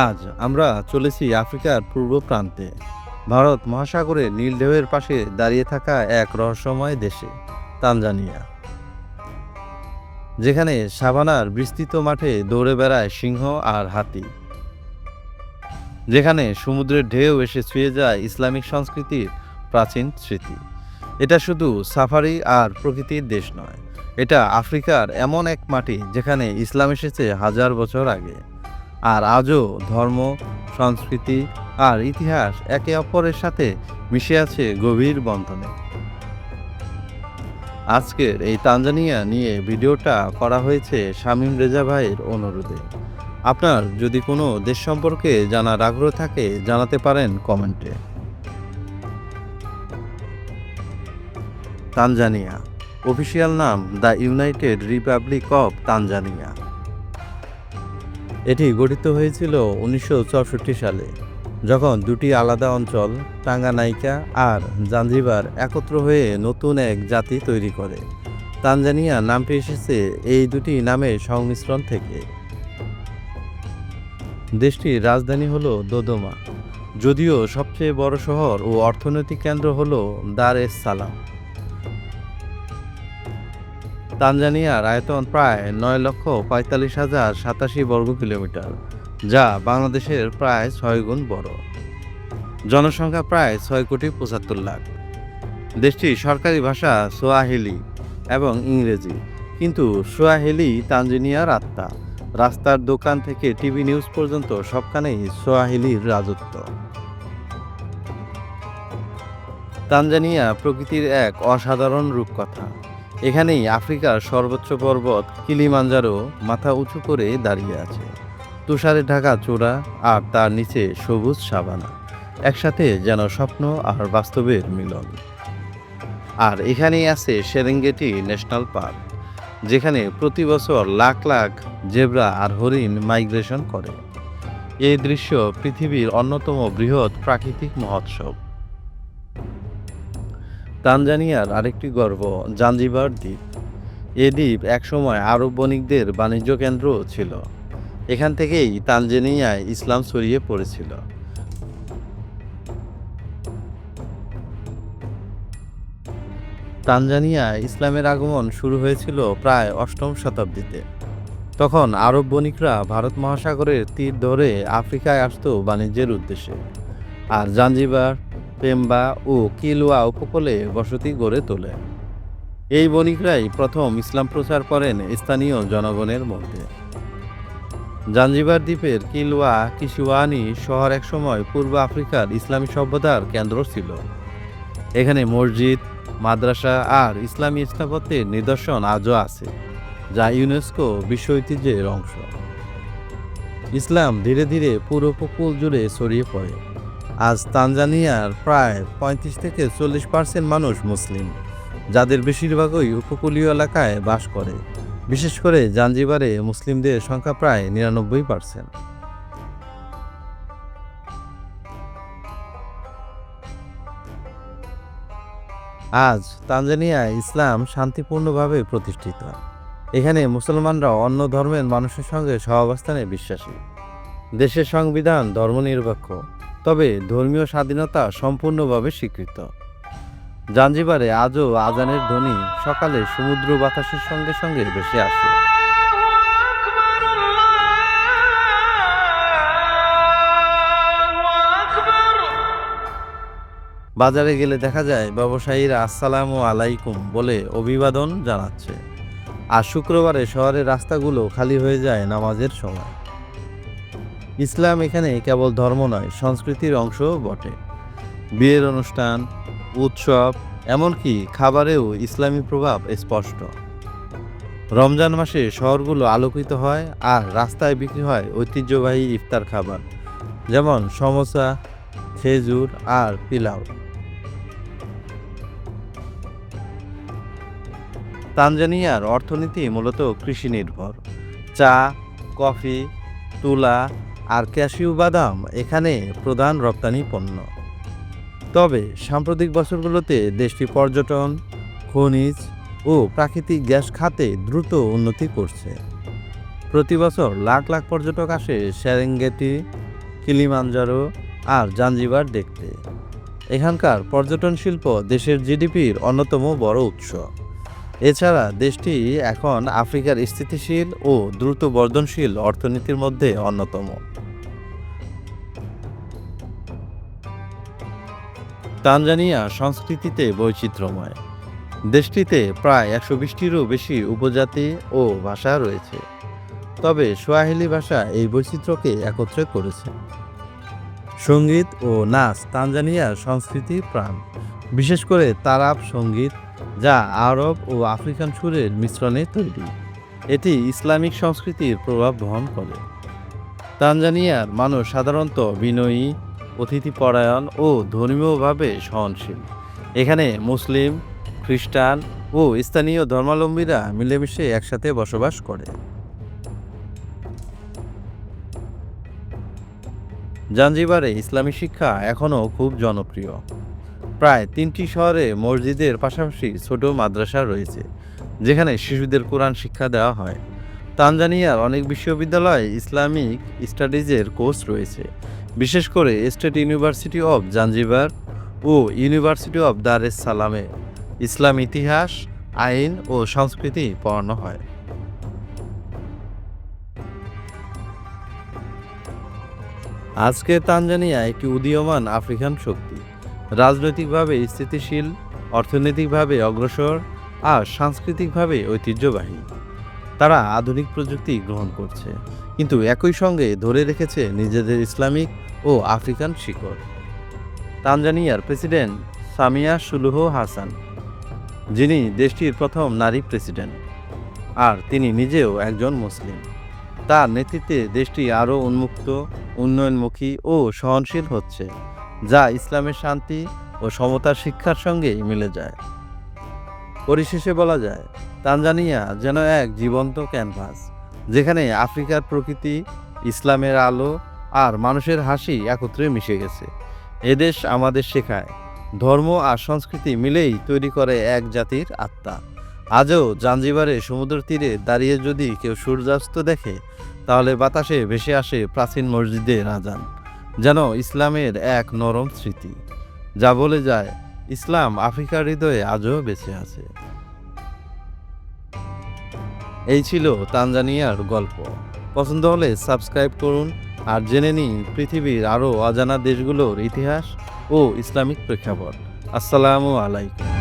আজ আমরা চলেছি আফ্রিকার পূর্ব প্রান্তে। ভারত মহাসাগরের নীল ঢেউয়ের পাশে দাঁড়িয়ে থাকা এক রহস্যময় দেশে, তানজানিয়া। যেখানে সাভানার বিস্তৃত মাঠে দৌড়ে বেড়ায় সিংহ আর হাতি। যেখানে সমুদ্রের ঢেউ এসে ছুঁয়ে যায় ইসলামিক সংস্কৃতির প্রাচীন স্মৃতি। এটা শুধু সাফারি আর প্রকৃতির দেশ নয়, এটা আফ্রিকার এমন এক মাটি যেখানে ইসলাম এসেছে হাজার বছর আগে। আর আজও ধর্ম, সংস্কৃতি আর ইতিহাস একে অপরের সাথে মিশে আছে গভীর বন্ধনে। আজকের এই তানজানিয়া নিয়ে ভিডিওটা করা হয়েছে শামীম রেজা ভাইয়ের অনুরোধে। আপনার যদি কোনো দেশ সম্পর্কে জানার আগ্রহ থাকে, জানাতে পারেন কমেন্টে। তানজানিয়া, অফিসিয়াল নাম the United Republic of Tanzania. এটি গঠিত হয়েছিল উনিশশো চৌষট্টি সালে, যখন দুটি আলাদা অঞ্চল, টাঙ্গানাইকা আর জাঞ্জিবার, একত্র হয়ে নতুন এক জাতি তৈরি করে। তানজানিয়া নামটি এসেছে এই দুটি নামের সংমিশ্রণ থেকে। দেশটির রাজধানী হল দোদোমা, যদিও সবচেয়ে বড় শহর ও অর্থনৈতিক কেন্দ্র হল দার এস সালাম তানজানিয়ার আয়তন প্রায় নয় লক্ষ পঁয়তাল্লিশ হাজার সাতাশি বর্গ কিলোমিটার, যা বাংলাদেশের প্রায় ছয় গুণ বড়। জনসংখ্যা প্রায় ছয় কোটি পঁচাত্তর লাখ। দেশটির সরকারি ভাষা সোয়াহিলি এবং ইংরেজি, কিন্তু সোয়াহিলি তানজানিয়ার আত্মা। রাস্তার দোকান থেকে টিভি নিউজ পর্যন্ত সবখানেই সোয়াহিলির রাজত্ব। তানজানিয়া প্রকৃতির এক অসাধারণ রূপকথা। এখানেই আফ্রিকার সর্বোচ্চ পর্বত কিলিমাঞ্জারো মাথা উঁচু করে দাঁড়িয়ে আছে। তুষারে ঢাকা চূড়া আর তার নিচে সবুজ সাবানা, একসাথে যেন স্বপ্ন আর বাস্তবের মিলন। আর এখানেই আছে সেরেঙ্গেটি ন্যাশনাল পার্ক, যেখানে প্রতি বছর লাখ লাখ জেব্রা আর হরিণ মাইগ্রেশন করে। এই দৃশ্য পৃথিবীর অন্যতম বৃহৎ প্রাকৃতিক মহোৎসব। তানজানিয়ার আরেকটি গর্ব, জাঞ্জিবার দ্বীপ। এ দ্বীপ একসময় আরব বণিকদের বাণিজ্য কেন্দ্র ছিল। এখান থেকেই তানজানিয়ায় ইসলাম ছড়িয়ে পড়েছিল। তানজানিয়ায় ইসলামের আগমন শুরু হয়েছিল প্রায় অষ্টম শতাব্দীতে। তখন আরব বণিকরা ভারত মহাসাগরের তীর ধরে আফ্রিকায় আসতো বাণিজ্যের উদ্দেশ্যে। আর জাঞ্জিবার পেম্বা ও কিলওয়া উপকূলে বসতি গড়ে তোলে। এই বণিকরাই প্রথম ইসলাম প্রচার করেন স্থানীয় জনগণের মধ্যে। জাঞ্জিবার দ্বীপের কিলওয়া কিশুয়ানি শহর একসময় পূর্ব আফ্রিকার ইসলামী সভ্যতার কেন্দ্র ছিল। এখানে মসজিদ, মাদ্রাসা আর ইসলামী স্থাপত্যের নিদর্শন আজও আছে, যা ইউনেস্কো বিশ্ব ঐতিহ্যের অংশ। ইসলাম ধীরে ধীরে পুরো উপকূল জুড়ে ছড়িয়ে পড়ে। আজ তানজানিয়ার প্রায় পঁয়ত্রিশ থেকে চল্লিশ পার্সেন্ট মানুষ মুসলিম, যাদের বেশিরভাগই উপকূলীয় এলাকায় বাস করে। বিশেষ করে জাঞ্জিবারে মুসলিমদের সংখ্যা প্রায় নিরানব্বই পার্সেন্ট। আজ তানজানিয়ায় ইসলাম শান্তিপূর্ণভাবে প্রতিষ্ঠিত। এখানে মুসলমানরা অন্য ধর্মের মানুষের সঙ্গে সহাবস্থানে বিশ্বাসী। দেশের সংবিধান ধর্মনিরপেক্ষ। তবে ধর্মীয় স্বাধীনতা সম্পূর্ণভাবে স্বীকৃত। জাঞ্জিবারে আজও আজানের ধ্বনি সকালে সমুদ্র বাতাসের সঙ্গে সঙ্গে ভেসে আসে। বাজারে গেলে দেখা যায় ব্যবসায়ীরা আসসালামু আলাইকুম বলে অভিবাদন জানাচ্ছে। আর শুক্রবারে শহরের রাস্তাগুলো খালি হয়ে যায় নামাজের সময়। ইসলাম এখানে কেবল ধর্ম নয়, সংস্কৃতির অংশ বটে। বিয়ের অনুষ্ঠান, উৎসব, এমনকি খাবারেও ইসলামী প্রভাব স্পষ্ট। রমজান মাসে শহরগুলো আলোকিত হয় আর রাস্তায় বিক্রি হয় ঐতিহ্যবাহী ইফতার খাবার, যেমন সমোসা, খেজুর আর পিলাও। তানজানিয়ার অর্থনীতি মূলত কৃষি নির্ভর চা, কফি, তুলা আর ক্যাশিউ বাদাম এখানে প্রধান রপ্তানি পণ্য। তবে সাম্প্রতিক বছরগুলোতে দেশটি পর্যটন, খনিজ ও প্রাকৃতিক গ্যাস খাতে দ্রুত উন্নতি করছে। প্রতি বছর লাখ লাখ পর্যটক আসে সেরেঙ্গেটি, কিলিমাঞ্জারো আর জাঞ্জিবার দেখতে। এখানকার পর্যটন শিল্প দেশের জিডিপির অন্যতম বড় উৎস। এছাড়া দেশটি এখন আফ্রিকার স্থিতিশীল ও দ্রুত বর্ধনশীল অর্থনীতির মধ্যে অন্যতম। তানজানিয়া সংস্কৃতিতে বৈচিত্র্যময়। দেশটিতে প্রায় একশো বিশটিরও বেশি উপজাতি ও ভাষা রয়েছে। তবে সোয়াহিলি ভাষা এই বৈচিত্র্যকে একত্রে করেছে। সংগীত ও নাচ তানজানিয়ার সংস্কৃতি প্রাণ। বিশেষ করে তারাব সংগীত, যা আরব ও আফ্রিকান সুরের মিশ্রণে তৈরি। এটি ইসলামিক সংস্কৃতির প্রভাব বহন করে। তানজানিয়ার মানুষ সাধারণত বিনয়ী অতিথিপরায়ণ ও ধর্মীয়ভাবে সহনশীল। এখানে মুসলিম, খ্রিস্টান ও স্থানীয় ধর্মাবলম্বীরা মিলেমিশে একসাথে বসবাস করে। জাঞ্জিবারে ইসলামী শিক্ষা এখনও খুব জনপ্রিয়। প্রায় তিনটি শহরে মসজিদের পাশাপাশি ছোট মাদ্রাসা রয়েছে, যেখানে শিশুদের কোরআন শিক্ষা দেওয়া হয়। তানজানিয়ার অনেক বিশ্ববিদ্যালয়ে ইসলামিক স্টাডিজের কোর্স রয়েছে বিশেষ করে স্টেট ইউনিভার্সিটি অব জাঞ্জিবার ও ইউনিভার্সিটি অব দার এস সালামে ইসলাম ইতিহাস, আইন ও সংস্কৃতি পড়ানো হয়। আজকে তানজানিয়া একটি উদীয়মান আফ্রিকান শক্তি। রাজনৈতিকভাবে স্থিতিশীল, অর্থনৈতিকভাবে অগ্রসর আর সাংস্কৃতিকভাবে ঐতিহ্যবাহী। তারা আধুনিক প্রযুক্তি গ্রহণ করছে। কিন্তু একই সঙ্গে ধরে রেখেছে নিজেদের ইসলামিক ও আফ্রিকান শিকড়। তানজানিয়ার প্রেসিডেন্ট সামিয়া সুলুহ হাসান, যিনি দেশটির প্রথম নারী প্রেসিডেন্ট, আর তিনি নিজেও একজন মুসলিম। তার নেতৃত্বে দেশটি আরও উন্মুক্ত, উন্নয়নমুখী ও সহনশীল হচ্ছে, যা ইসলামের শান্তি ও সমতার শিক্ষার সঙ্গেই মিলে যায়। পরিশেষে বলা যায় তানজানিয়া যেন এক জীবন্ত ক্যানভাস, যেখানে আফ্রিকার প্রকৃতি, ইসলামের আলো আর মানুষের হাসি একত্রে মিশে গেছে। এদেশ আমাদের শেখায়, ধর্ম আর সংস্কৃতি মিলেই তৈরি করে এক জাতির আত্মা। আজও জাঞ্জিবারে সমুদ্র তীরে দাঁড়িয়ে যদি কেউ সূর্যাস্ত দেখে, তাহলে বাতাসে ভেসে আসে প্রাচীন মসজিদের আজান যেন ইসলামের এক নরম স্মৃতি। যা বলে যায়, ইসলাম আফ্রিকার হৃদয়ে আজও বেঁচে আছে। এই ছিল তানজানিয়ার গল্প। পছন্দ হলে সাবস্ক্রাইব করুন আর জেনে নিন পৃথিবীর আরও অজানা দেশগুলোর ইতিহাস ও ইসলামিক প্রেক্ষাপট। আসসালামু আলাইকুম।